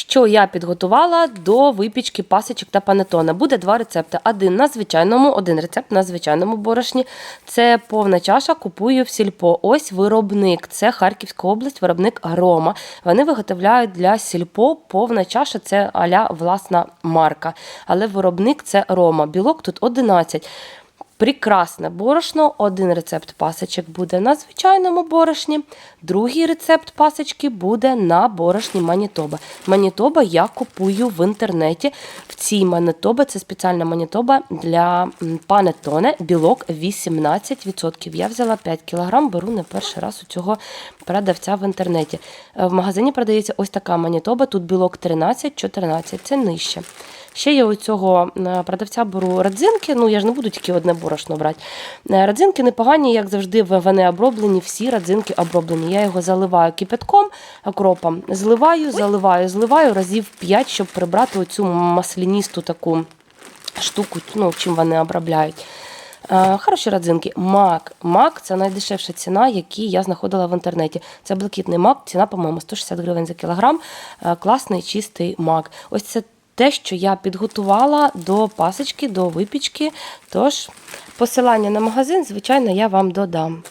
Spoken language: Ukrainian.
що я підготувала до випічки пасочок та панетона. Буде два рецепти. Один на звичайному, один рецепт на звичайному борошні. Це повна чаша, купую в сільпо. Ось виробник. Це Харківська область, виробник Рома. Вони виготовляють для сільпо повна чаша, це аля власна марка. Але виробник це Рома. Білок тут 11. Прекрасне борошно. Один рецепт пасочок буде на звичайному борошні, другий рецепт пасочки буде на борошні Манітоба. Манітоба я купую в інтернеті. В цій Манітоба це спеціальна Манітоба для панетоне, білок 18%. Я взяла 5 кг, беру не перший раз у цього продавця в інтернеті. Е, В магазині продається ось така Манітоба, тут білок 13-14, це нижче. Ще я у цього е, продавця беру родзинки. Ну я ж не буду тільки одне борошно брати. Е, Родзинки непогані, як завжди, вони оброблені, всі родзинки оброблені. Я його заливаю кипятком, окропом, зливаю, заливаю, зливаю разів 5, щоб прибрати оцю масляністу таку штуку, ну, чим вони обробляють. Е, Хороші родзинки. Мак. Мак це найдешевша ціна, які я знаходила в інтернеті. Це блакитний мак, ціна, по-моєму, 160 гривень за кілограм. Класний чистий мак. Ось це те, що я підготувала до пасочки, до випічки. Тож, посилання на магазин, звичайно, я вам додам.